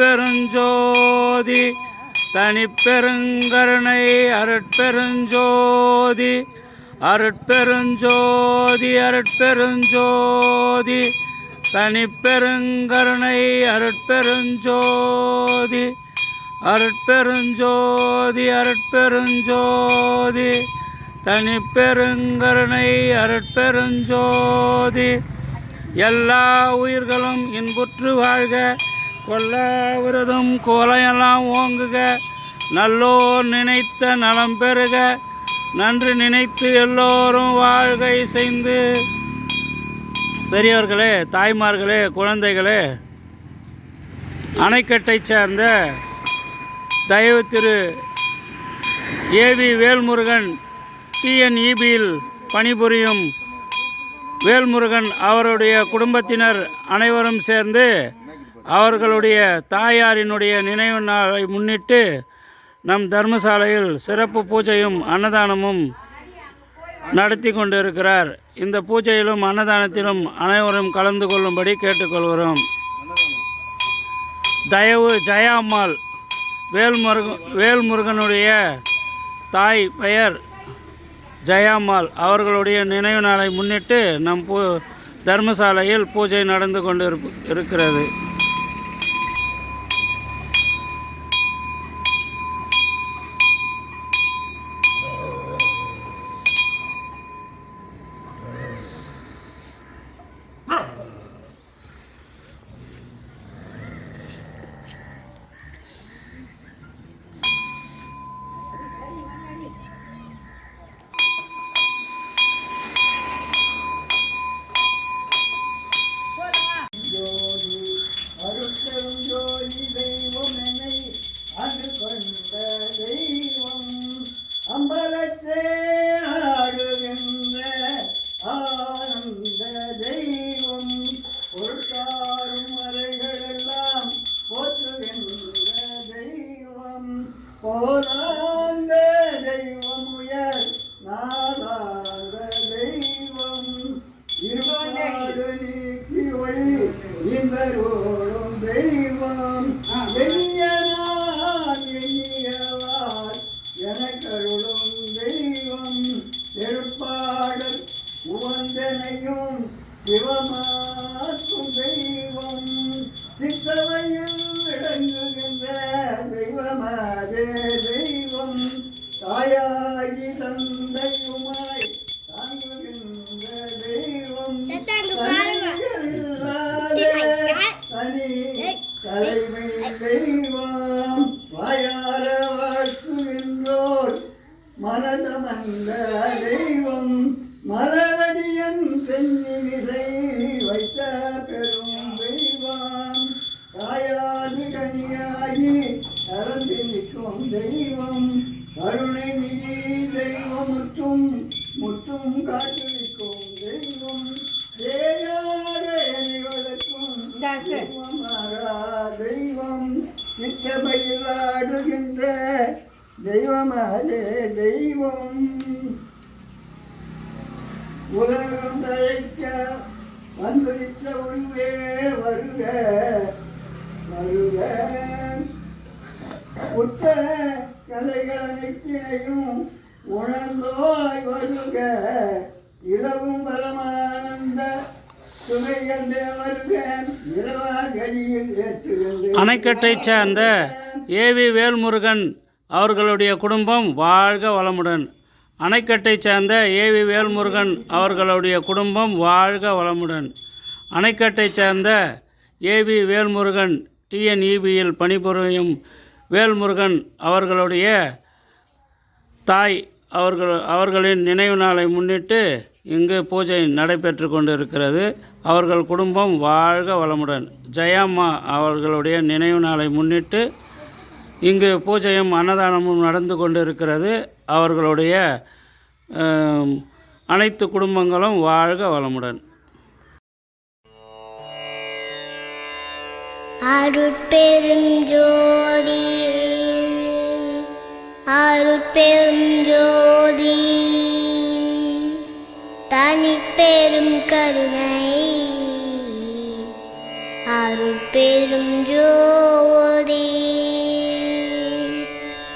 அருட்பெருஞ்சோதி தனிப்பெருங்கருணை அருட்பெருஞ்சோதி அருட்பெருஞ்சோதி அருட்பெருஞ்சோதி தனிப்பெருங்கருணை அருட்பெருஞ்சோதி அருட்பெருஞ்சோதி அருட்பெருஞ்சோதி தனிப்பெருங்கருணை அருட்பெருஞ்சோதி. எல்லா உயிர்களும் இன்புற்று வாழ்க. கொல்ல விரதம் கோலையெல்லாம் ஓங்குக. நல்லோர் நினைத்த நலம் பெறுக. நன்று நினைத்து எல்லோரும் வாழ்கை செய்து. பெரியவர்களே தாய்மார்களே குழந்தைகளே அணைக்கட்டை சேர்ந்த தயவு திரு ஏவி வேல்முருகன் டிஎன்இபியில் பணிபுரியும் வேல்முருகன் அவருடைய குடும்பத்தினர் அனைவரும் சேர்ந்து அவர்களுடைய தாயாரினுடைய நினைவு நாளை முன்னிட்டு நம் தர்மசாலையில் சிறப்பு பூஜையும் அன்னதானமும் நடத்தி கொண்டிருக்கிறார். இந்த பூஜையிலும் அன்னதானத்திலும் அனைவரும் கலந்து கொள்ளும்படி கேட்டுக்கொள்கிறோம். தயவு ஜயாம்மாள் வேல்முருகன் வேல்முருகனுடைய தாய் பெயர் ஜயாம்மாள். அவர்களுடைய நினைவு நாளை முன்னிட்டு நம் பூ தர்மசாலையில் பூஜை நடந்து கொண்டு இருப்- இருக்கிறது. தாயாகி தந்தையுமாய் தாங்குகின்ற தெய்வம் தனி தலைமை தெய்வம். வாயார வாக்குகின்றோர் மனதமந்த தெய்வம். மலரடியன் செஞ்சினிசை தெய்வம் சிச்சபையில் ஆடுகின்ற தெய்வமாலே தெய்வம். உலகம் தழைக்க வந்துரித்த உருவே வருக வருக. உற்ற கதைகள் அனைத்தினையும் உணர்ந்தோய் வருக. இலவும் பரமானந்த அணைக்கட்டை சேர்ந்த ஏவி வேல்முருகன் அவர்களுடைய குடும்பம் வாழ்க வளமுடன். அணைக்கட்டை சேர்ந்த ஏவி வேல்முருகன் அவர்களுடைய குடும்பம் வாழ்க வளமுடன். அணைக்கட்டை சேர்ந்த ஏவி வேல்முருகன் டிஎன்இபியில் பணிபுரியும் வேல்முருகன் அவர்களுடைய தாய் அவர்கள் அவர்களின் நினைவு நாளை முன்னிட்டு இங்கு பூஜை நடைபெற்று கொண்டிருக்கிறது. அவர்கள் குடும்பம் வாழ்க வளமுடன். ஜெயம்மா அவர்களுடைய நினைவு நாளை முன்னிட்டு இங்கு பூஜையும் அன்னதானமும் நடந்து கொண்டிருக்கிறது. அவர்களுடைய அனைத்து குடும்பங்களும் வாழ்க வளமுடன்.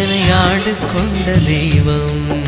என்னை ஆண்டு கொண்ட தெய்வம்.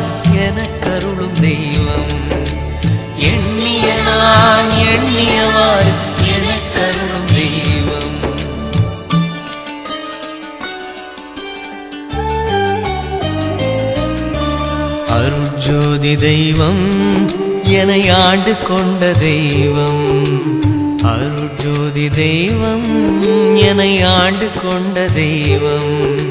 அருட்ஜோதி தெய்வம் என ஆண்டு கொண்ட தெய்வம். அருட்ஜோதி தெய்வம் என ஆண்டு கொண்ட தெய்வம்.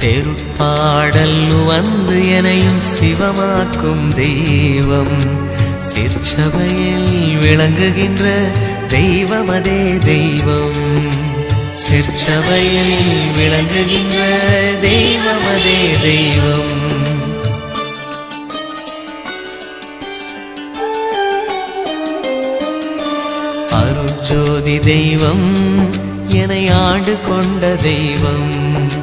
தெருப்பாடல் வந்து எனையும் சிவமாக்கும் தெய்வம். சிற்சபையில் விளங்குகின்ற தெய்வமதே தெய்வம். சிற்சபையில் விளங்குகின்ற தெய்வமதே தெய்வம். அருட்ஜோதி தெய்வம் என ஆண்டு கொண்ட தெய்வம்.